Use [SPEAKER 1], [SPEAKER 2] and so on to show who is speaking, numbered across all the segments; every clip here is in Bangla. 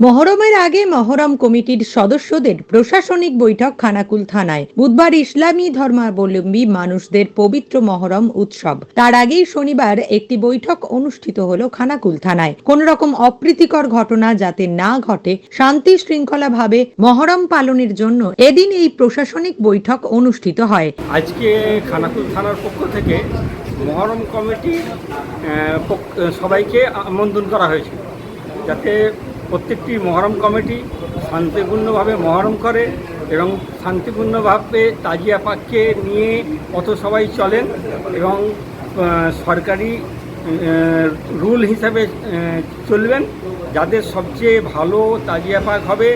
[SPEAKER 1] মহরমের আগে মহরম কমিটির সদস্যদের প্রশাসনিক বৈঠক খানাকুল থানায়। বুধবার ইসলামী ধর্মাবলম্বী মানুষদের পবিত্র মহরম উৎসব। তার আগেই শনিবার একটি বৈঠক অনুষ্ঠিত হলো খানাকুল থানায়। কোন রকম অপ্রীতিকর ঘটনা যাতে না ঘটে, শান্তি শৃঙ্খলা ভাবে মহরম পালনের জন্য এদিন এই প্রশাসনিক বৈঠক অনুষ্ঠিত হয়।
[SPEAKER 2] আজকে খানাকুল থানার পক্ষ থেকে মহরম পক্ষ- সবাইকে আমন্ত্রণ করা হয়েছিল যাতে প্রত্যেকটি মহরম কমিটি শান্তিপূর্ণভাবে মহরম করে এবং শান্তিপূর্ণভাবে তাজিয়া পাককে নিয়ে অত সবাই চলেন এবং সরকারি রুল হিসাবে চলবেন যাদের সবচেয়ে ভালো তাজিয়া পাক হবে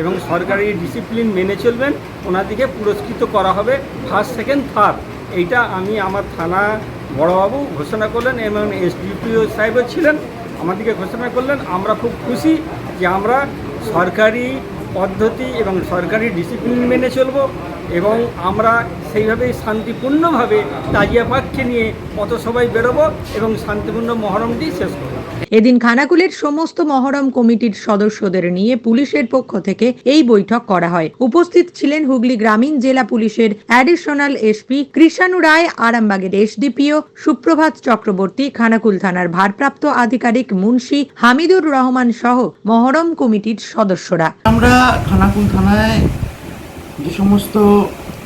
[SPEAKER 2] এবং সরকারি ডিসিপ্লিন মেনে চলবেন। ওনাদিকে পুরস্কৃত করা হবে ফার্স্ট, সেকেন্ড, থার্ড। এইটা আমি আমার থানা বড়বাবু ঘোষণা করলেন এবং এসডিপিও সাহেবও ছিলেন। আমাদেরকে ঘোষণা করলেন, আমরা খুব খুশি। যে আমরা সরকারি পদ্ধতি এবং সরকারি ডিসিপ্লিন মেনে চলব এবং আমরা সেইভাবেই শান্তিপূর্ণভাবে তাজিয়া পাককে নিয়ে সবাই বেরোবো এবং শান্তিপূর্ণ মহরমটি শেষ করব।
[SPEAKER 1] এদিন খানাকুলের সমস্ত মহরম কমিটির সদস্যদের নিয়ে পুলিশের পক্ষ থেকে এই বৈঠক করা হয়। উপস্থিত ছিলেন হুগলি গ্রামীণ জেলা পুলিশের অ্যাডিশনাল এসপি কৃষাণু রায় আরামবাগের এসডিপিও সুপ্রভাত চক্রবর্তী খানাকুল থানার ভারপ্রাপ্ত আধিকারিক মুন্সি হামিদুর রহমান সহ মহরম কমিটির সদস্যরা।
[SPEAKER 3] আমরা খানাকুল থানায় যে সমস্ত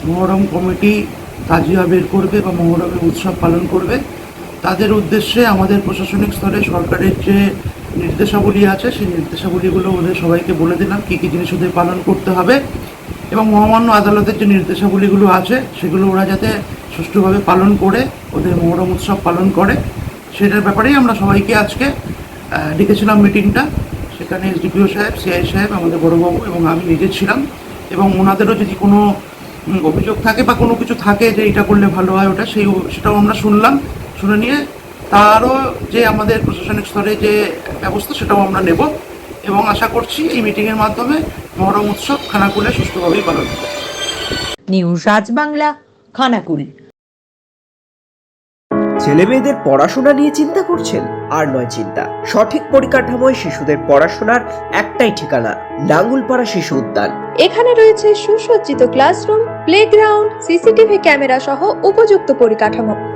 [SPEAKER 3] মহরম কমিটি তাজিয়া বের করবে বা মহরমের উৎসব পালন করবে, তাদের উদ্দেশ্যে আমাদের প্রশাসনিক স্তরে সরকারের যে নির্দেশাবলী আছে, সেই নির্দেশাবলীগুলো ওদের সবাইকে বলে দিলাম, কী কী জিনিস ওদের পালন করতে হবে। এবং মহামান্য আদালতের যে নির্দেশাবলীগুলো আছে, সেগুলো ওরা যাতে সুষ্ঠুভাবে পালন করে, ওদের মহরম উৎসব পালন করে। সেটার ব্যাপারেই আমরা সবাইকে আজকে ডেকেছিলাম মিটিংটা সেখানে এসডিপিও সাহেব সিআই সাহেব আমাদের বড়বাবু এবং আমি নিজে ছিলাম। এবং ওনাদেরও যদি কোনো অভিযোগ থাকে বা কোনো কিছু থাকে যে এটা করলে ভালো হয় ওটা সেই সেটাও আমরা শুনলাম শুনে নিয়ে তারও যে আমাদের প্রশাসনিক স্তরে যে ব্যবস্থা সেটাও আমরা নেব। এবং আশা করছি এই মিটিংয়ের মাধ্যমে মহরম উৎসব খানাকুলে সুষ্ঠুভাবেই পালন হবে।
[SPEAKER 1] নিউজ রাজ বাংলা খানাকুল।
[SPEAKER 4] ছেলে মেয়েদের পড়াশোনা নিয়ে চিন্তা করছেন? আর নয় চিন্তা। সঠিক পরিকাঠামোয় শিশুদের পড়াশোনার একটাই ঠিকানা নাঙ্গুলপাড়া শিশু উদ্যান।
[SPEAKER 5] এখানে রয়েছে সুসজ্জিত ক্লাসরুম প্লেগ্রাউন্ড সিসিটিভি ক্যামেরা সহ উপযুক্ত পরিকাঠামো।